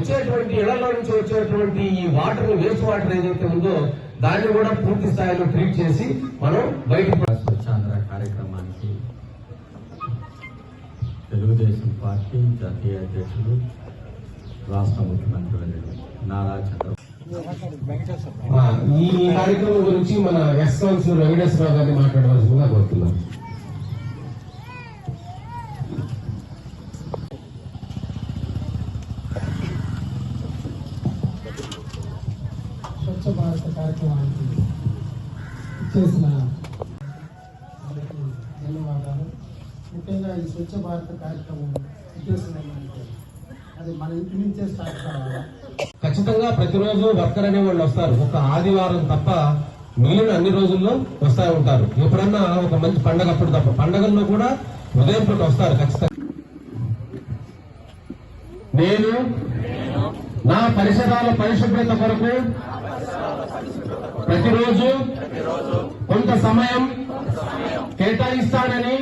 వచ్చేటువంటి ఇళ్ళలో నుంచి వచ్చేటువంటి ఈ వాటర్ వేస్ట్ వాటర్ ఏదైతే ఉందో దాన్ని కూడా పూర్తి స్థాయిలో ట్రీట్ చేసి మనం బయటకు స్వచ్ఛాంధ్ర కార్యక్రమానికి తెలుగుదేశం పార్టీ జాతీయ అధ్యక్షులు రాష్ట్ర ముఖ్యమంత్రి నారా చంద్రబాబు. ఆ, ఈ కార్యక్రమం గురించి మన ఎస్ కౌన్సిలర్ వెంకటేశ్వరరావు గారిని మాట్లాడవలసిందిగా కోరుతున్నాం స్వచ్ఛ భారత కార్యక్రమానికి చేసిన అందరికీ ధన్యవాదాలు ముఖ్యంగా ఈ స్వచ్ఛ భారత కార్యక్రమం ఉద్దేశం ఏంటంటే అది మన ఇంటి నుంచే స్టార్ట్ ఖచ్చితంగా ప్రతిరోజు వర్కర్ అనే వాళ్ళు వస్తారు. ఒక ఆదివారం తప్ప మిగిలిన అన్ని రోజుల్లో వస్తూ ఉంటారు. ఎప్పుడన్నా ఒక మంచి పండగ అప్పుడు తప్ప. పండగల్లో కూడా ఉదయం పూట వస్తారు ఖచ్చితంగా. నేను నా పరిసరాల పరిశుభ్రత కొరకు ప్రతిరోజు కొంత సమయం కేటాయిస్తానని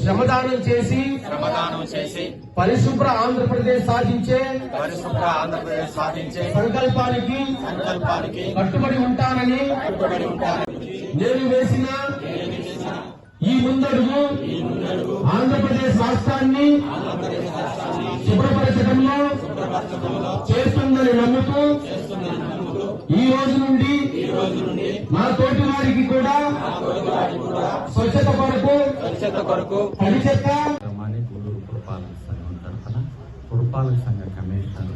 శ్రమదానం చేసి శ్రమదానం చేసి పరిశుభ్ర ఆంధ్రప్రదేశ్ సాధించే పరిశుభ్ర ఆంధ్రప్రదేశ్ సాధించే సంకల్పానికి సంకల్పానికి కట్టుబడి ఉంటానని కట్టుబడి ఉంటాను నేను వేసిన ఈ ముందడుగు ఆంధ్రప్రదేశ్ రాష్ట్రాన్ని శుభ్రపరచడంలో చేస్తుందని నమ్ముతూ ఈ రోజు నుండి నా తోటి వారికి కూడా స్వచ్ఛత కొరకు స్వచ్ఛత కొరకు తడి చెత్త పురపాలక సంఘం తరఫున పురపాలక సంఘ కమిషనర్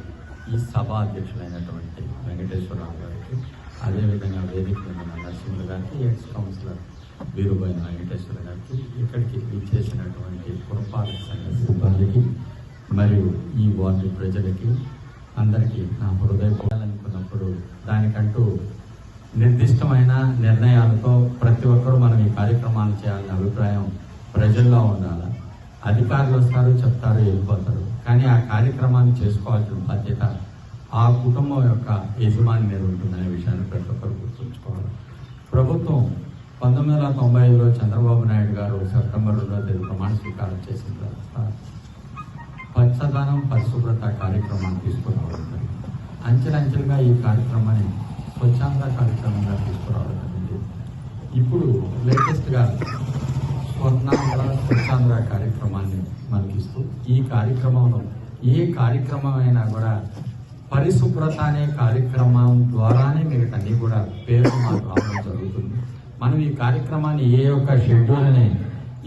ఈ సభ అధ్యక్షులైనటువంటి వెంకటేశ్వరరావు గారికి అదేవిధంగా వేదిక ఉన్న నరసింహులు గారికి ఎక్స్ కౌన్సిలర్ వీరుబోయిన వెంకటేశ్వర గారికి ఇక్కడికి విచ్చేసినటువంటి పురపాలక సంఘ సిబ్బందికి మరియు ఈ వార్డు ప్రజలకి అందరికీ నా ఇప్పుడు దానికంటూ నిర్దిష్టమైన నిర్ణయాలతో ప్రతి ఒక్కరూ మనం ఈ కార్యక్రమాలు చేయాలనే అభిప్రాయం ప్రజల్లో ఉండాలి? అధికారులు వస్తారు చెప్తారు వెళ్ళిపోతారు. కానీ ఆ కార్యక్రమాన్ని చేసుకోవాల్సిన బాధ్యత ఆ కుటుంబం యొక్క యజమాని మీద ఉంటుందనే విషయాన్ని ప్రతి ఒక్కరు గుర్తుంచుకోవాలి. ప్రభుత్వం పంతొమ్మిది వందల తొంభై ఐదులో చంద్రబాబు నాయుడు గారు సెప్టెంబర్ రెండో తేదీ ప్రమాణ స్వీకారం చేసిన తర్వాత పచ్చదనం పరిశుభ్రత కార్యక్రమాన్ని తీసుకురావడం జరిగింది. అంచెలంచెలుగా ఈ కార్యక్రమాన్ని స్వచ్ఛాంధ్ర కార్యక్రమంగా తీసుకురావడం జరిగింది. ఇప్పుడు లేటెస్ట్గా స్వర్ణాంధ్ర స్వచ్ఛాంధ్ర కార్యక్రమాన్ని మనకిస్తూ ఈ కార్యక్రమంలో ఏ కార్యక్రమం అయినా కూడా పరిశుభ్రత అనే కార్యక్రమం ద్వారానే మిగతా కూడా పేరు మాకు రావడం జరుగుతుంది. మనం ఈ కార్యక్రమాన్ని ఏ ఒక్క షెడ్యూల్ని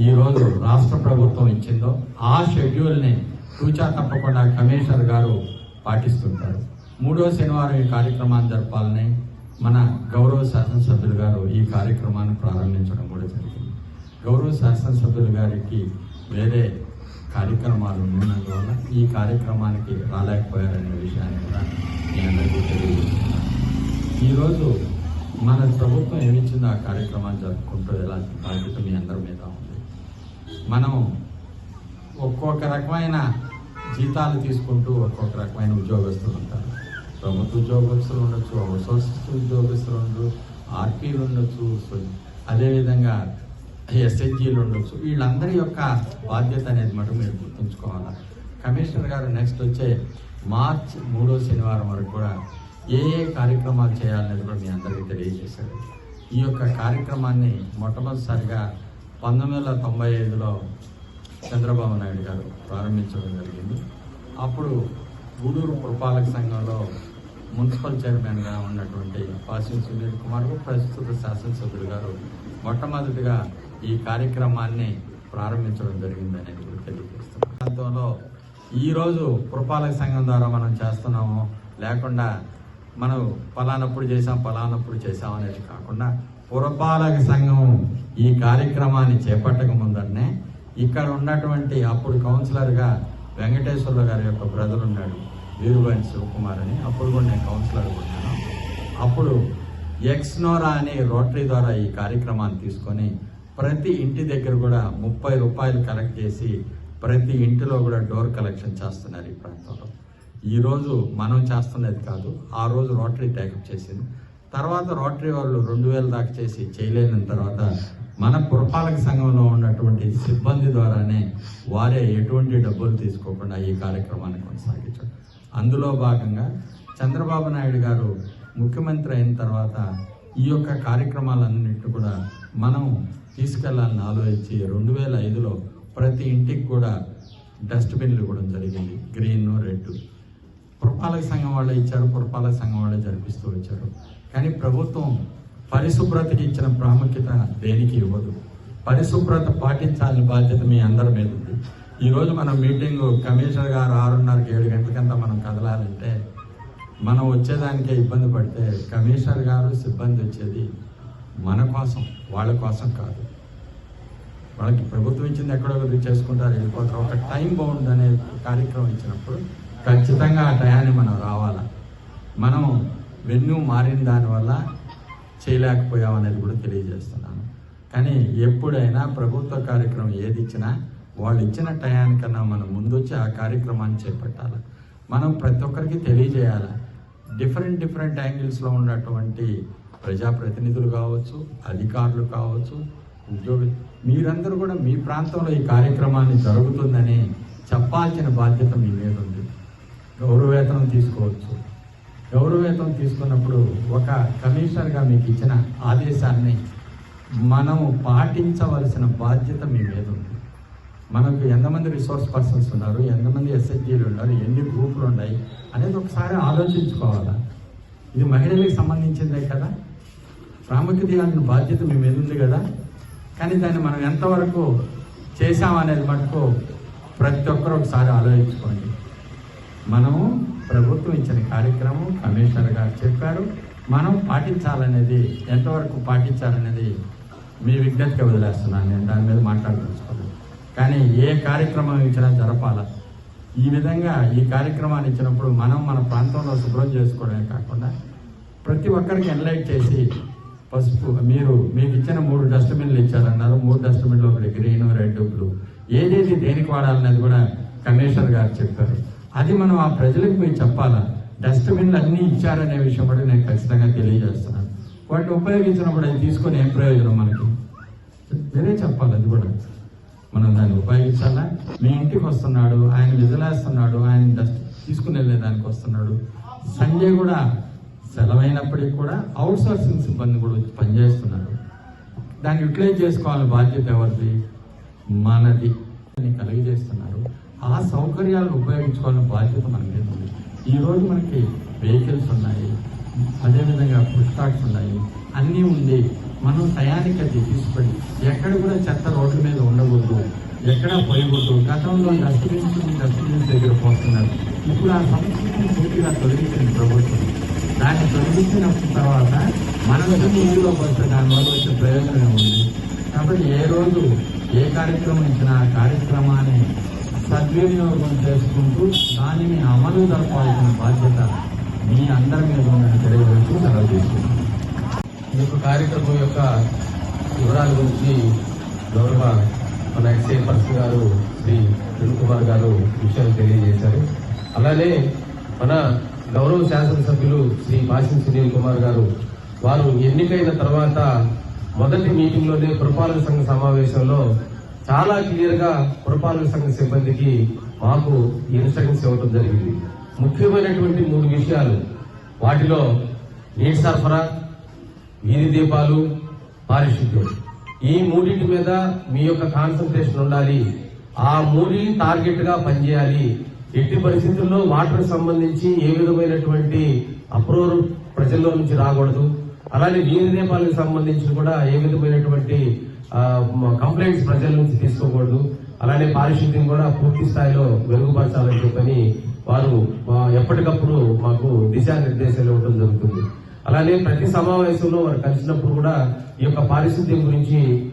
ఈ రోజు రాష్ట్ర ప్రభుత్వం ఇచ్చిందో ఆ షెడ్యూల్ని తూచా తప్పకుండా కమిషనర్ గారు పాటిస్తుంటారు. మూడో శనివారం ఈ కార్యక్రమాన్ని జరపాలని మన గౌరవ శాసనసభ్యులు గారు ఈ కార్యక్రమాన్ని ప్రారంభించడం కూడా జరిగింది. గౌరవ శాసనసభ్యులు గారికి వేరే కార్యక్రమాలు ఉన్నందువల్ల ఈ కార్యక్రమానికి రాలేకపోయారనే విషయాన్ని కూడా నేను అందరికీ తెలియజేస్తున్నాను. ఈరోజు మన ప్రభుత్వం ఏమిచ్చిందో ఆ కార్యక్రమాన్ని జరుపుకుంటూ వెళ్ళాల్సిన బాధ్యత మీ అందరి మీద ఉంది? మనం ఒక్కొక్క రకమైన జీతాలు తీసుకుంటూ ఒక్కొక్క రకమైన ఉద్యోగస్తులు ఉంటారు. ప్రభుత్వ ఉద్యోగస్తులు ఉండొచ్చు అవుట్సోర్స్ ఉద్యోగస్తులు ఉండరు ఆర్పీలు ఉండొచ్చు అదేవిధంగా ఎస్హెచ్జీలు ఉండొచ్చు. వీళ్ళందరి యొక్క బాధ్యత అనేది మటు మీరు గుర్తుంచుకోవాలి? కమిషనర్ గారు నెక్స్ట్ వచ్చే మార్చ్ మూడో శనివారం వరకు కూడా ఏ ఏ కార్యక్రమాలు చేయాలనేది కూడా మీ అందరికీ తెలియజేశారు. ఈ యొక్క కార్యక్రమాన్ని మొట్టమొదటిసారిగా పంతొమ్మిది వందల తొంభై ఐదులో చంద్రబాబు నాయుడు గారు ప్రారంభించడం జరిగింది. అప్పుడు గూడూరు పురపాలక సంఘంలో మున్సిపల్ చైర్మన్గా ఉన్నటువంటి పాసిం సునీల్ కుమార్ ప్రస్తుత శాసనసభ్యులు గారు మొట్టమొదటిగా ఈ కార్యక్రమాన్ని ప్రారంభించడం జరిగింది అనేది కూడా తెలియజేస్తున్నాం. ప్రాంతంలో ఈరోజు పురపాలక సంఘం ద్వారా మనం చేస్తున్నాము. లేకుండా మనం పలానప్పుడు చేసాం పలానప్పుడు చేసాం అనేది కాకుండా పురపాలక సంఘం ఈ కార్యక్రమాన్ని చేపట్టక ముందరనే ఇక్కడ ఉన్నటువంటి అప్పుడు కౌన్సిలర్గా వెంకటేశ్వర్లు గారి యొక్క బ్రదర్ ఉన్నాడు. వీరుబాయి శివకుమార్ అని అప్పుడు కూడా నేను కౌన్సిలర్ ఉన్నాను. అప్పుడు ఎక్స్నోరా అనే రోటరీ ద్వారా ఈ కార్యక్రమాన్ని తీసుకొని ప్రతి ఇంటి దగ్గర కూడా ముప్పై రూపాయలు కలెక్ట్ చేసి ప్రతి ఇంటిలో కూడా డోర్ కలెక్షన్ చేస్తున్నారు ఈ ప్రాంతంలో. ఈరోజు మనం చేస్తున్నది కాదు ఆ రోజు రోటరీ టేకప్ చేసింది. తర్వాత రోటరీ వాళ్ళు రెండు వేల దాకా చేసి చేయలేని తర్వాత మన పురపాలక సంఘంలో ఉన్నటువంటి సిబ్బంది ద్వారానే వారే ఎటువంటి డబ్బులు తీసుకోకుండా ఈ కార్యక్రమాన్ని కొనసాగించడం అందులో భాగంగా చంద్రబాబు నాయుడు గారు ముఖ్యమంత్రి అయిన తర్వాత ఈ యొక్క కార్యక్రమాలన్నింటి కూడా మనం తీసుకెళ్ళాలని ఆలోచించి రెండు వేల ఐదులో ప్రతి ఇంటికి కూడా డస్ట్బిన్లు ఇవ్వడం జరిగింది. Green red. పురపాలక సంఘం వాళ్ళే ఇచ్చారు పురపాలక సంఘం వాళ్ళే జరిపిస్తూ వచ్చారు. కానీ ప్రభుత్వం పరిశుభ్రతకి ఇచ్చిన ప్రాముఖ్యత దేనికి ఇవ్వదు. పరిశుభ్రత పాటించాలని బాధ్యత మీ అందరి మీద ఉంది. ఈరోజు మన మీటింగ్ కమిషనర్ గారు ఆరున్నరకి ఏడు గంటలకంతా మనం కదలాలంటే మనం వచ్చేదానికే ఇబ్బంది పడితే కమిషనర్ గారు సిబ్బంది వచ్చేది మన కోసం వాళ్ళ కోసం కాదు. వాళ్ళకి ప్రభుత్వం ఇచ్చింది ఎక్కడో ఒకటి చేసుకుంటారు వెళ్ళిపోతారు. ఒక టైం బౌండ్ అనే కార్యక్రమం ఇచ్చినప్పుడు ఖచ్చితంగా ఆ టయాన్ని మనం రావాలా? మనం వెన్యూ మారిన దానివల్ల చేయలేకపోయాం అనేది కూడా తెలియజేస్తున్నాను. కానీ ఎప్పుడైనా ప్రభుత్వ కార్యక్రమం ఏది ఇచ్చినా వాళ్ళు ఇచ్చిన టయానికన్నా మనం ముందొచ్చి ఆ కార్యక్రమాన్ని చేపట్టాలి? మనం ప్రతి ఒక్కరికి తెలియజేయాలి? డిఫరెంట్ డిఫరెంట్ యాంగిల్స్లో ఉన్నటువంటి ప్రజాప్రతినిధులు కావచ్చు అధికారులు కావచ్చు ఉద్యోగులు మీరందరూ కూడా మీ ప్రాంతంలో ఈ కార్యక్రమాన్ని జరుగుతుందని చెప్పాల్సిన బాధ్యత మీ మీద ఉంది. గౌరవేతనం తీసుకోవచ్చు? గౌరవేతనం తీసుకున్నప్పుడు ఒక కమిషనర్గా మీకు ఇచ్చిన ఆదేశాన్ని మనం పాటించవలసిన బాధ్యత మీ మీద ఉంది. మనకు ఎంతమంది రిసోర్స్ పర్సన్స్ ఉన్నారు ఎంతమంది ఎస్హెచ్జీలు ఉన్నారు ఎన్ని గ్రూపులు ఉన్నాయి అనేది ఒకసారి ఆలోచించుకోవాలా? ఇది మహిళలకు సంబంధించిందే కదా? ప్రాముఖ్యత ఇవ్వాల్సిన బాధ్యత మీ మీద ఉంది కదా? కానీ దాన్ని మనం ఎంతవరకు చేశామనేది మటుకు ప్రతి ఒక్కరు ఒకసారి ఆలోచించుకోండి. మనము ప్రభుత్వం ఇచ్చిన కార్యక్రమం కమిషనర్ గారు చెప్పారు. మనం పాటించాలనేది ఎంతవరకు పాటించాలనేది మీ విజ్ఞతగా వదిలేస్తున్నాను. నేను దాని మీద మాట్లాడదలుచుకోలేదు కానీ ఏ కార్యక్రమం ఇచ్చినా జరపాల. ఈ విధంగా ఈ కార్యక్రమాన్ని ఇచ్చినప్పుడు మనం మన ప్రాంతంలో శుభ్రం చేసుకోవడమే కాకుండా ప్రతి ఒక్కరికి ఎన్లైట్ చేసి పసుపు మీరు మీకు ఇచ్చిన మూడు డస్ట్బిన్లు ఇచ్చారన్నారు. మూడు డస్ట్బిన్లు ఒకటి గ్రీన్ రెడ్ బ్లూ. ఏదేది దేనికి వాడాలనేది కూడా కమిషనర్ గారు చెప్పారు. అది మనం ఆ ప్రజలకు మేము చెప్పాలా. డస్ట్బిన్లు అన్నీ ఇచ్చారనే విషయం కూడా నేను ఖచ్చితంగా తెలియజేస్తున్నాను. వాటిని ఉపయోగించినప్పుడు అది తీసుకొని ఏం ప్రయోజనం మనకి? వేరే చెప్పాలి అది కూడా. మనం దాన్ని ఉపయోగించాలా? మీ ఇంటికి వస్తున్నాడు ఆయన విజలేస్తున్నాడు ఆయన డస్ట్ తీసుకుని వెళ్ళేదానికి వస్తున్నాడు. సంజయ్ కూడా సెలవైనప్పటికీ కూడా అవుట్ సోర్సింగ్ సిబ్బంది కూడా వచ్చి పనిచేస్తున్నారు దాన్ని యూటిలైజ్ చేసుకోవాలని బాధ్యత ఎవరిది? మనది. అని కలిగజేస్తున్నారు. ఆ సౌకర్యాలను ఉపయోగించుకోవాలని బాధ్యత మన మీద ఉంది ఈరోజు మనకి వెహికల్స్ ఉన్నాయి అదేవిధంగా ఫుడ్ కార్ట్స్ ఉన్నాయి అన్నీ ఉంది మనం టయానికి అది ఎక్కడ కూడా చెత్త రోడ్ల మీద ఉండకూడదు. ఎక్కడ పోయకూడదు. గతంలో డస్ట్బిన్స్ డస్ట్బిన్స్ దగ్గర పోస్తున్నారు. ఇప్పుడు ఆ సంస్కృతిని పూర్తిగా తొలగించింది ప్రభుత్వం. దాన్ని తొలగించిన తర్వాత మన ఇందులో వస్తే దానివల్ల వచ్చే ప్రయోజనం ఉంది కాబట్టి ఏ రోజు ఏ కార్యక్రమం ఇచ్చినా ఆ కార్యక్రమాన్ని సద్వినియోగం చేసుకుంటూ దానిని అమలు జరపాల్సిన బాధ్యత మీ అందరి మీద ఉందని తెలియజేస్తూ సెలవు ఈ యొక్క కార్యక్రమం యొక్క వివరాల గురించి గౌరవ మన ఎక్సైజ్ పర్సన్ గారు శ్రీ అరుణ్ కుమార్ గారు విషయాలు తెలియజేశారు. అలానే మన గౌరవ శాసనసభ్యులు శ్రీ భాషిన్ సునీల్ కుమార్ గారు వారు ఎన్నికైన తర్వాత మొదటి మీటింగ్లోనే పురపాలక సంఘ సమావేశంలో చాలా క్లియర్గా పురపాలక సంఘ సిబ్బందికి మాకు ఇన్స్ట్రక్షన్స్ ఇవ్వడం జరిగింది. ముఖ్యమైనటువంటి మూడు విషయాలు. వాటిలో నీటి సరఫరా వీధి దీపాలు పారిశుద్ధ్యం. ఈ మూడింటి మీద మీ యొక్క కాన్సన్ట్రేషన్ ఉండాలి. ఆ మూడిని టార్గెట్గా పనిచేయాలి. ఎట్టి పరిస్థితుల్లో వాటర్ సంబంధించి ఏ విధమైనటువంటి అప్రూవల్ ప్రజల్లో నుంచి రాకూడదు. అలానే వీధి దీపాలకు సంబంధించి కూడా ఏ విధమైనటువంటి కంప్లైంట్స్ ప్రజల నుంచి తీసుకోకూడదు. అలానే పారిశుద్ధ్యం కూడా పూర్తి స్థాయిలో మెరుగుపరచాలని చెప్పని వారు ఎప్పటికప్పుడు మాకు దిశానిర్దేశాలు ఇవ్వడం జరుగుతుంది. అలానే ప్రతి సమావేశంలో వారు కలిసినప్పుడు కూడా ఈ యొక్క పారిశుద్ధ్యం గురించి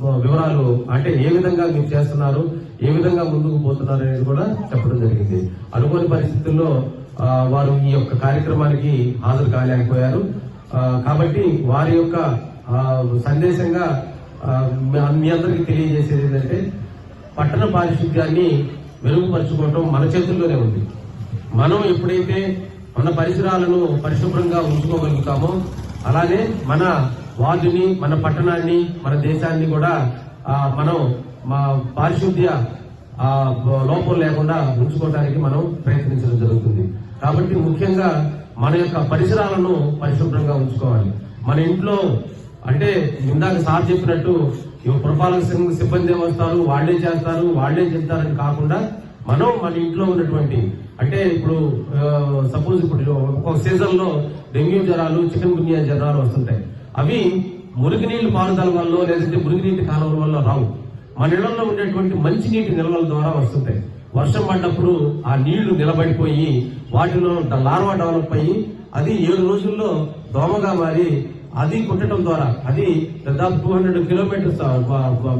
వివరాలు అంటే ఏ విధంగా మీరు చేస్తున్నారు ఏ విధంగా ముందుకు పోతున్నారు అనేది కూడా చెప్పడం జరిగింది. అనుకోని పరిస్థితుల్లో వారు ఈ యొక్క కార్యక్రమానికి హాజరు కాలేకపోయారు. కాబట్టి వారి యొక్క సందేశంగా మీ- అందరికీ తెలియజేసేది ఏంటంటే పట్టణ పారిశుద్ధ్యాన్ని మెరుగుపరుచుకోవటం మన చేతుల్లోనే ఉంది. మనం ఎప్పుడైతే మన పరిసరాలను పరిశుభ్రంగా ఉంచుకోగలుగుతామో అలానే మన వార్డుని మన పట్టణాన్ని మన దేశాన్ని కూడా మనం మా పారిశుద్ధ్య లోపం లేకుండా ఉంచుకోవడానికి మనం ప్రయత్నించడం జరుగుతుంది. కాబట్టి ముఖ్యంగా మన యొక్క పరిసరాలను పరిశుభ్రంగా ఉంచుకోవాలి. మన ఇంట్లో అంటే ఇందాక సార్ చెప్పినట్టు ఈ పురపాలక సిబ్బంది వస్తారు వాళ్ళే చేస్తారు వాళ్ళే చెప్తారని కాకుండా మనం మన ఇంట్లో ఉన్నటువంటి అంటే ఇప్పుడు సపోజ్ ఇప్పుడు ఒక్కొక్క సీజన్లో డెంగ్యూ జ్వరాలు చికెన్ గున్యా జ్వరాలు వస్తుంటాయి. అవి మురుగునీళ్ళు పారుదల వల్ల లేదంటే మురుగునీటి కాలువల వల్ల రావు. మన ఇళ్ళలో ఉండేటువంటి మంచినీటి నిల్వల ద్వారా వస్తుంటాయి. వర్షం పడ్డప్పుడు ఆ నీళ్ళు నిలబడిపోయి వాటిలో లార్వా డెవలప్ అయ్యి అది ఏడు రోజుల్లో దోమగా మారి అది కుట్టడం ద్వారా అది దాదాపు టూ హండ్రెడ్ కిలోమీటర్స్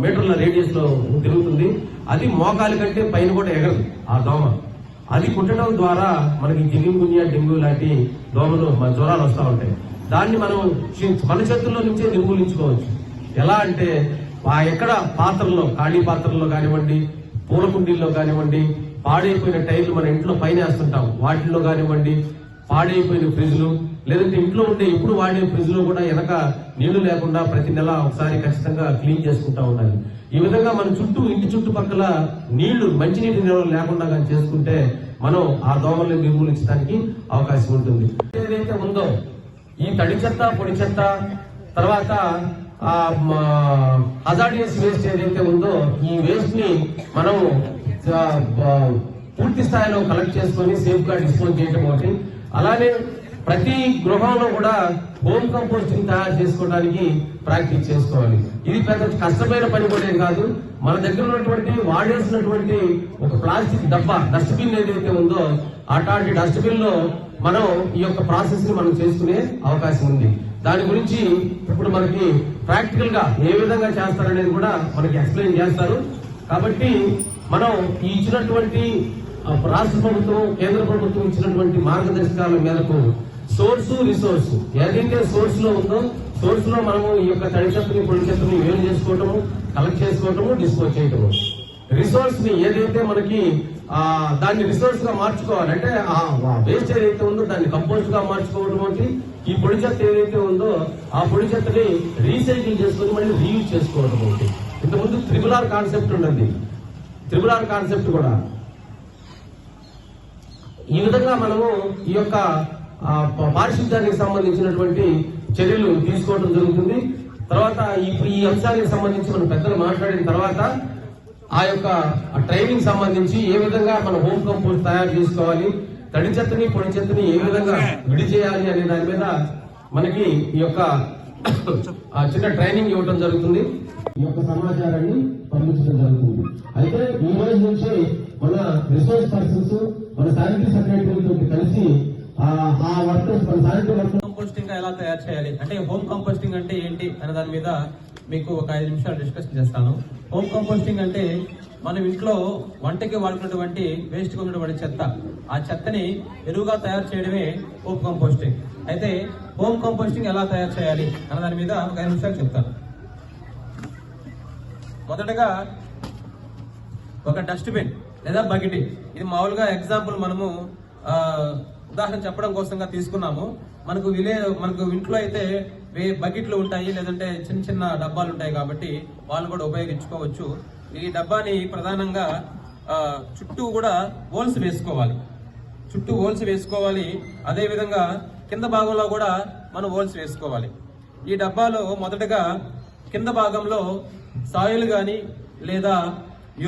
మీటర్ల రేడియస్లో తిరుగుతుంది. అది మోకాలి కంటే పైన కూడా ఎగరదు ఆ దోమ. అది కుట్టడం ద్వారా మనకి జింగిం డెంగ్యూ లాంటి దోమలు మన జ్వరాలు వస్తూ ఉంటాయి. దాన్ని మనం మన చేతుల్లో నుంచే నిర్మూలించుకోవచ్చు. ఎలా అంటే ఎక్కడ పాత్రల్లో ఖాళీ పాత్రల్లో కానివ్వండి పూల కుండీల్లో కానివ్వండి పాడైపోయిన టైర్లు మన ఇంట్లో పైన వేస్తుంటాం. వాటిల్లో కానివ్వండి పాడైపోయిన ఫ్రిడ్జ్లు లేదంటే ఇంట్లో ఉండే ఇప్పుడు వాడే ఫ్రిడ్జ్లో కూడా వెనక నీళ్ళు లేకుండా ప్రతి నెల ఒకసారి ఖచ్చితంగా క్లీన్ చేసుకుంటా ఉండాలి. ఈ విధంగా మన చుట్టూ ఇంటి చుట్టుపక్కల నీళ్ళు మంచినీటి నిల్వ లేకుండా కానీ చేసుకుంటే మనం ఆ దోమల్ని నిర్మూలించడానికి అవకాశం ఉంటుంది. ఏదైతే ఉందో ఈ తడి చెత్త పొడి చెత్త తర్వాత ఆ హజార్డియస్ వేస్ట్ ఏదైతే ఉందో ఈ వేస్ట్ని మనం పూర్తి స్థాయిలో కలెక్ట్ చేసుకొని సేఫ్గా డిస్పోజ్ చేయడం ఒకటి. అలానే ప్రతి గృహంలో కూడా హోమ్ కంపోస్టింగ్ తయారు చేసుకోవడానికి ప్రాక్టీస్ చేసుకోవాలి. ఇది పెద్ద కష్టమైన పని కూడా కాదు. మన దగ్గర ఉన్నటువంటి వాడేసినటువంటి ఒక ప్లాస్టిక్ డబ్బా డస్ట్బిన్ ఏదైతే ఉందో అట్లాంటి డస్ట్బిన్లో మనం ఈ యొక్క ప్రాసెస్ని మనం చేసుకునే అవకాశం ఉంది. దాని గురించి ఇప్పుడు మనకి ప్రాక్టికల్గా ఏ విధంగా చేస్తారనేది కూడా మనకి ఎక్స్ప్లెయిన్ చేస్తారు. కాబట్టి మనం ఇచ్చినటువంటి రాష్ట్ర ప్రభుత్వం కేంద్ర ప్రభుత్వం ఇచ్చినటువంటి మార్గదర్శకాల మేరకు సోర్స్ రిసోర్స్. ఏదైతే సోర్స్లో ఉందో సోర్స్లో మనము ఈ యొక్క తడి చెత్తని పొడి చెత్తని వేలు చేసుకోవటము కలెక్ట్ చేసుకోవటము డిస్పోజ్ చేయటము. రిసోర్స్ని ఏదైతే మనకి ఆ దాన్ని రిసోర్స్గా మార్చుకోవాలి అంటే ఆ వేస్ట్ ఏదైతే ఉందో దాన్ని కంపోస్ట్గా మార్చుకోవడం ఒకటి. ఈ పొడి చెత్త ఏదైతే ఉందో ఆ పొడి చెత్తని రీసైకిల్ చేసుకుని మళ్ళీ రీయూజ్ చేసుకోవడం ఒకటి. ఇంతకుముందు త్రిబుల్ ఆర్ కాన్సెప్ట్ ఉన్నది. త్రిబుల్ ఆర్ కాన్సెప్ట్ కూడా. ఈ విధంగా మనము ఈ యొక్క పారిశుద్ధ్యానికి సంబంధించినటువంటి చర్యలు తీసుకోవడం జరుగుతుంది. తర్వాత ఇప్పుడు ఈ అంశానికి సంబంధించి మనం పెద్దలు మాట్లాడిన తర్వాత ఆ యొక్క ట్రైనింగ్ సంబంధించి ఏ విధంగా మన హోమ్ కంపోస్ట్ తయారు చేసుకోవాలి తడి చెత్తని పొడి చెత్తని ఏ విధంగా విడి చేయాలి అనే దాని మీద మనకి ఈ యొక్క ఆ చిన్న ట్రైనింగ్ ఇవ్వడం జరుగుతుంది. ఈ యొక్క సమాచారాన్ని పంపించడం జరుగుతుంది. అయితే ఈ రోజు నుంచి మన రిసోర్స్ పర్సన్స్ మన శానిటరీ సెక్రటరీతో కలిసి ఆ వర్కర్స్ కంపోస్టింగ్ ఎలా తయారు చేయాలి? అంటే హోమ్ కంపోస్టింగ్ అంటే ఏంటి అనే దాని మీద మీకు ఒక ఐదు నిమిషాలు డిస్కషన్ చేస్తాను. హోమ్ కంపోస్టింగ్ అంటే మనం ఇంట్లో వంటకి వాడుకున్నటువంటి వేస్ట్ ఉన్నటువంటి చెత్త. ఆ చెత్తని ఎరువుగా తయారు చేయడమే హోమ్ కంపోస్టింగ్ అయితే హోమ్ కంపోస్టింగ్ ఎలా తయారు చేయాలి అన్న దాని మీద ఒక ఐదు నిమిషాలు చెప్తాను. మొదటగా ఒక డస్ట్బిన్ లేదా బకెట్. ఇది మామూలుగా ఎగ్జాంపుల్ మనము ఉదాహరణ చెప్పడం కోసంగా తీసుకున్నాము. మనకు విలే మనకు ఇంట్లో అయితే వే బకెట్లు ఉంటాయి లేదంటే చిన్న చిన్న డబ్బాలు ఉంటాయి కాబట్టి వాళ్ళు కూడా ఉపయోగించుకోవచ్చు. ఈ డబ్బాని ప్రధానంగా చుట్టూ కూడా హోల్స్ వేసుకోవాలి. చుట్టూ హోల్స్ వేసుకోవాలి. అదేవిధంగా కింద భాగంలో కూడా మనం హోల్స్ వేసుకోవాలి. ఈ డబ్బాలో మొదటగా కింద భాగంలో సాయిల్ కానీ లేదా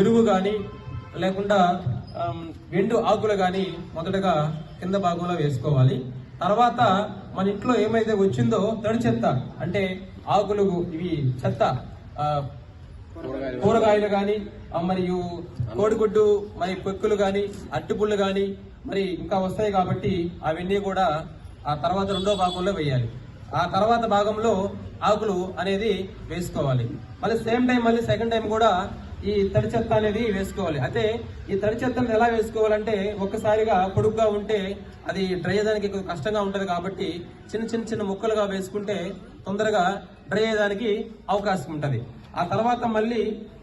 ఎరువు కానీ లేకుండా ఎండు ఆకులు కానీ మొదటగా కింద భాగంలో వేసుకోవాలి. తర్వాత మన ఇంట్లో ఏమైతే వచ్చిందో తడి చెత్త అంటే ఆకులు ఇవి చెత్త కూరగాయలు కానీ మరియు కోడిగుడ్డు మరి పొక్కులు కానీ అట్టుపుళ్ళు కానీ మరి ఇంకా వస్తాయి కాబట్టి అవన్నీ కూడా ఆ తర్వాత రెండో భాగంలో వేయాలి. ఆ తర్వాత భాగంలో ఆకులు అనేది వేసుకోవాలి. మళ్ళీ సేమ్ టైం మళ్ళీ సెకండ్ టైం కూడా ఈ తడి చెత్త అనేది వేసుకోవాలి. అయితే ఈ తడి చెత్తను ఎలా వేసుకోవాలంటే ఒక్కసారిగా పొడుగ్గా ఉంటే అది డ్రై అయ్యడానికి కష్టంగా ఉంటుంది కాబట్టి చిన్న చిన్న చిన్న ముక్కలుగా వేసుకుంటే తొందరగా డ్రై అయ్యడానికి అవకాశం ఉంటుంది. ఆ తర్వాత మళ్ళీ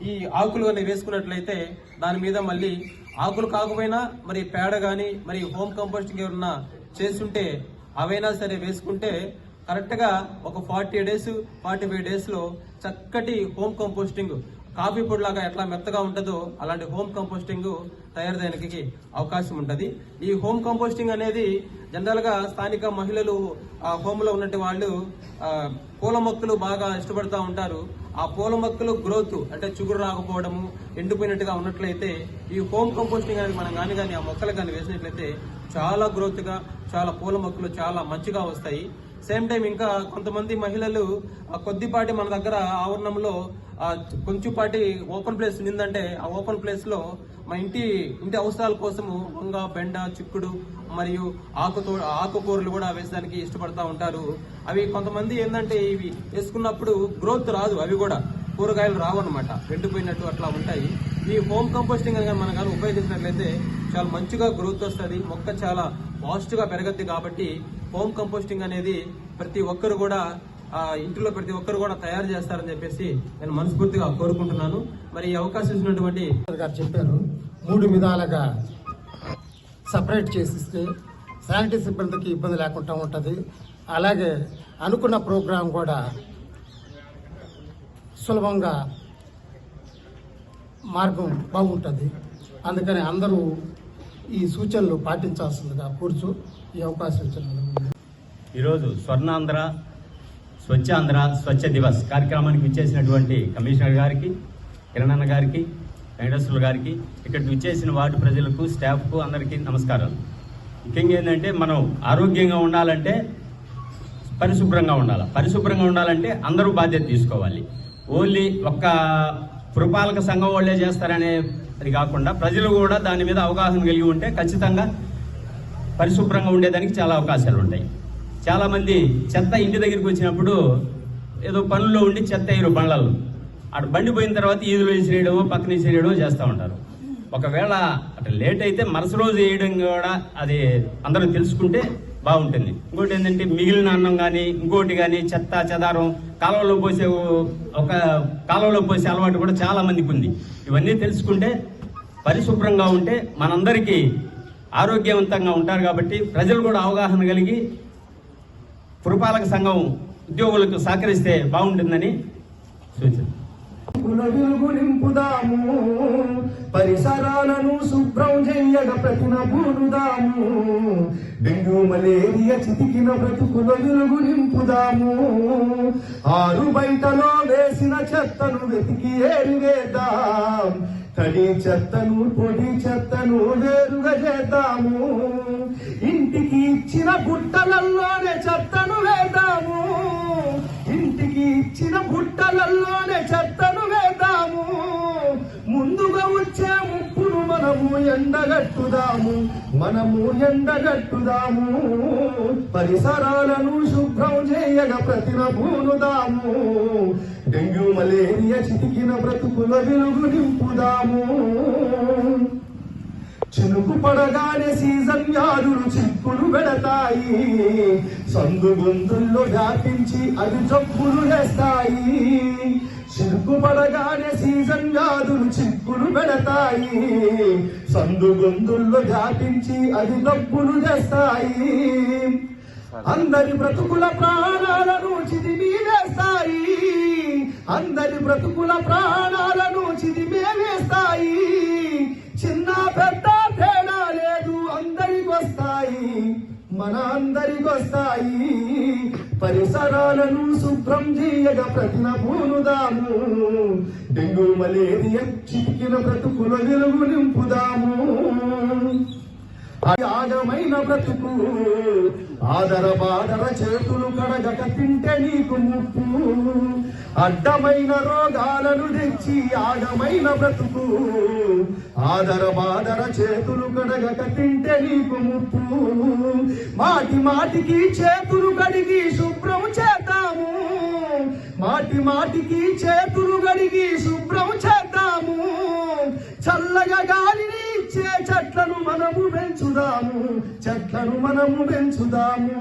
ఈ ఆకులు అనేవి వేసుకున్నట్లయితే దాని మీద మళ్ళీ ఆకులు కాకపోయినా మరి పేడ కానీ మరి హోమ్ కంపోస్టింగ్ ఏమన్నా చేస్తుంటే అవైనా సరే వేసుకుంటే కరెక్ట్గా ఒక ఫార్టీ డేస్ ఫార్టీ ఫైవ్ డేస్లో చక్కటి హోమ్ కంపోస్టింగ్ కాఫీ పొడి లాగా ఎట్లా మెత్తగా ఉంటుందో అలాంటి హోమ్ కంపోస్టింగ్ తయారుదానికి అవకాశం ఉంటుంది. ఈ హోమ్ కంపోస్టింగ్ అనేది జనరల్గా స్థానిక మహిళలు ఆ హోమ్లో ఉన్నట్టు వాళ్ళు పూల మొక్కలు బాగా ఇష్టపడుతూ ఉంటారు. ఆ పూల మొక్కలు గ్రోత్ అంటే చిగురు రాకపోవడము ఎండిపోయినట్టుగా ఉన్నట్లయితే ఈ హోమ్ కంపోస్టింగ్ అనేది మనం కానీ కానీ ఆ మొక్కలు కానీ వేసినట్లయితే చాలా గ్రోత్గా చాలా పూల మొక్కలు చాలా మంచిగా వస్తాయి. సేమ్ టైం ఇంకా కొంతమంది మహిళలు కొద్దిపాటి మన దగ్గర ఆవరణంలో కొంచెంపాటి ఓపెన్ ప్లేస్ ఉందంటే ఆ ఓపెన్ ప్లేస్లో మా ఇంటి ఇంటి అవసరాల కోసము వంగ బెండ చిక్కుడు మరియు ఆకుతో ఆకుకూరలు కూడా వేసడానికి ఇష్టపడతా ఉంటారు. అవి కొంతమంది ఏంటంటే ఇవి వేసుకున్నప్పుడు గ్రోత్ రాదు అవి కూడా కూరగాయలు రావు అనమాట ఎండిపోయినట్టు అట్లా ఉంటాయి. ఈ హోమ్ కంపోస్టింగ్ కనుక మనం కానీ ఉపయోగించినట్లయితే చాలా మంచిగా గ్రోత్ వస్తుంది మొక్క చాలా ఫాస్ట్గా పెరగద్ది కాబట్టి హోమ్ కంపోస్టింగ్ అనేది ప్రతి ఒక్కరు కూడా ఇంట్లో ఇంటిలో ప్రతి ఒక్కరు కూడా తయారు చేస్తారని చెప్పేసి నేను మనస్ఫూర్తిగా కోరుకుంటున్నాను. మరి ఈ అవకాశం ఇచ్చినటువంటి గారు చెప్పారు మూడు విధాలుగా సపరేట్ చేసిస్తే శానిటరీ సిబ్బందికి ఇబ్బంది లేకుండా ఉంటుంది. అలాగే అనుకున్న ప్రోగ్రాం కూడా సులభంగా మార్గం బాగుంటుంది. అందుకని అందరూ ఈ సూచనలు పాటించాల్సిందిగా కూర్చు ఈ అవకాశం ఇచ్చిన ఈరోజు స్వర్ణాంధ్ర స్వచ్ఛాంధ్ర స్వచ్ఛ దివస్ కార్యక్రమానికి విచ్చేసినటువంటి కమిషనర్ గారికి కిరణన్న గారికి వెంకటేశ్వర గారికి ఇక్కడికి విచ్చేసిన వార్డు ప్రజలకు స్టాఫ్కు అందరికీ నమస్కారాలు. ముఖ్యంగా ఏంటంటే మనం ఆరోగ్యంగా ఉండాలంటే పరిశుభ్రంగా ఉండాలి. పరిశుభ్రంగా ఉండాలంటే అందరూ బాధ్యత తీసుకోవాలి. ఓన్లీ ఒక్క పురపాలక సంఘం వాళ్ళే చేస్తారనే అది కాకుండా ప్రజలు కూడా దాని మీద అవగాహన కలిగి ఉంటే ఖచ్చితంగా పరిశుభ్రంగా ఉండేదానికి చాలా అవకాశాలు ఉంటాయి. చాలామంది చెత్త ఇంటి దగ్గరికి వచ్చినప్పుడు ఏదో పనుల్లో ఉండి చెత్త వేయరు బండ్లలో అటు బండి పోయిన తర్వాత ఈదులు వేసేయడము పక్కన వేసేయడము చేస్తూ ఉంటారు. ఒకవేళ అటు లేట్ అయితే మరుస రోజు వేయడం కూడా అది అందరూ తెలుసుకుంటే బాగుంటుంది. ఇంకోటి ఏంటంటే మిగిలిన అన్నం కానీ ఇంకోటి కానీ చెత్త చెదారం కాలువలో పోసే ఒక కాలువలో పోసే అలవాటు కూడా చాలా మందికి ఉంది. ఇవన్నీ తెలుసుకుంటే పరిశుభ్రంగా ఉంటే మనందరికీ ఆరోగ్యవంతంగా ఉంటారు కాబట్టి ప్రజలు కూడా అవగాహన కలిగి పురపాలక సంఘం ఉద్యోగులకు సహకరిస్తే బాగుంటుందని సూచన. వెలుగు నింపుదాము పరిసరాలను శుభ్రం చెయ్యగ ప్రతిన బూరుదాము డెంగ్యూ మలేరియా చితికిన బ్రతుకుల వెలుగు నింపుదాము ఆరు బయటలో వేసిన చెత్తను వెతికి ఏరివేద్దాం. తడి చెత్తను పొడి చెత్తను వేరుగా చేద్దాము. ఇంటికి ఇచ్చిన గుట్టలల్లోనే చెత్తను వేద్దాము. ఇంటికి ఇచ్చిన గుట్టలల్లోనే చెత్త వచ్చే ముప్పును మనము ఎండగట్టుదాము మనము ఎండగట్టుదాము. పరిసరాలను శుభ్రం చేయగ ప్రతిన పూనుదాము డెంగ్యూ మలేరియా చితికిన బ్రతుకుల వెలుగు నింపుదాము. చినుకు పడగానే సీజన్ వ్యాధులు చిక్కులు పెడతాయి. సందు గొంతుల్లో వ్యాపించి అది జబ్బులు వేస్తాయి. చినుకు పడగానే సీజన్ పెడతాయి. సందు గొంతుల్లో వ్యాపించి అది డబ్బులు చేస్తాయి. అందరి బ్రతుకుల ప్రాణాలను చిదిమి వేస్తాయి అందరి బ్రతుకుల ప్రాణాలను చిదిమే వేస్తాయి చిన్న పెద్ద తేడా లేదు అందరికి వస్తాయి. మన అందరికి వస్తాయి పరిసరాలను శుభ్రం చేయగా ప్రతిన పూనుదాము. డెంగ్యూ మలేరియా చిక్కిన బ్రతుకుల వెలుగు నింపుదాము. ఆగమైన బ్రతుకు. ఆదర బాదర చేతులు కడగక తింటే నీకు ముప్పు. అడ్డమైన రోగాలను తెచ్చి ఆగమైన బ్రతుకు. ఆదర బాదర చేతులు కడగక తింటే నీకు ముప్పు. మాటి మాటికి చేతులు కడిగి శుభ్రం చేద్దాము. మాటి మాటికి చేతులు కడిగి శుభ్రం చేద్దాము. చల్లగా గాలిని ఇచ్చే చెట్లను మనము పెంచుదాము చెట్లను మనము పెంచుదాము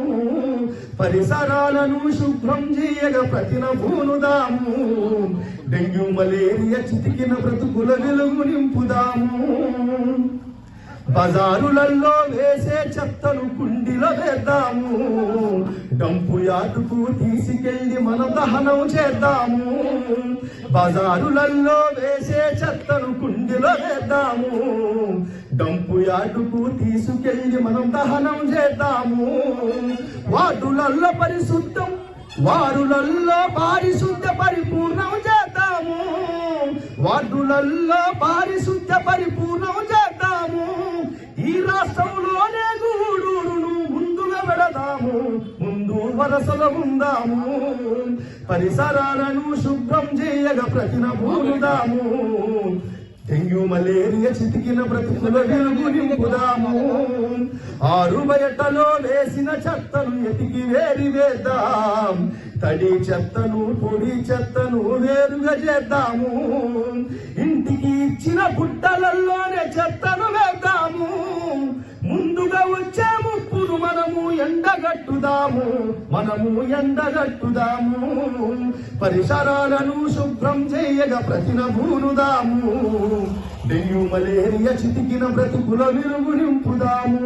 పరిసరాలను శుభ్రం చేయగా ప్రతిన పూనుదాము డెంగ్యూ మలేరియా చితికిన బ్రతుకుల వెలుగు నింపుదాము. బజారులలో వేసే చెత్తను కుండిలో వేద్దాము డంపు యాటుకు తీసుకెళ్ళి మన దహనం చేద్దాము. బజారులలో వేసే చెత్తను కుండి కుండిలో వేద్దాము. డంపు యార్డుకు తీసుకెళ్ళి మనం దహనం చేద్దాము. వాటులల్లో పరిశుద్ధం వారులల్లో పారిశుద్ధ పరిపూర్ణం చేద్దాము. వార్డులల్లో పారిశుద్ధ పరిపూర్ణం చేద్దాము. ఈ రాష్ట్రంలోనే గూడూరును ముందుగా పెడదాము. ముందు వరసలో ఉందాము. పరిసరాలను శుభ్రం చేయగా ప్రతిన భూముదాము డెంగ్యూ మలేరియా చితికిన బ్రతుకుల వెలుగు నింపుదాము. ఆరు బయటలో వేసిన చెత్తను ఎతికి వేరి వేద్దాం. తడి చెత్తను పొడి చెత్తను వేరుగా చేద్దాము. ఇంటికి ఇచ్చిన బుట్టలలోనే చెత్తను వేద్దాము. ముందుగా వచ్చాము ముప్పును మనము ఎండగట్టుదాము మనము ఎండగట్టుదాము. పరిసరాలను శుభ్రం చేయగ ప్రతిన భూనుదాము. Dengue malaria చితికిన బ్రతుకుల విరుగు నింపుదాము.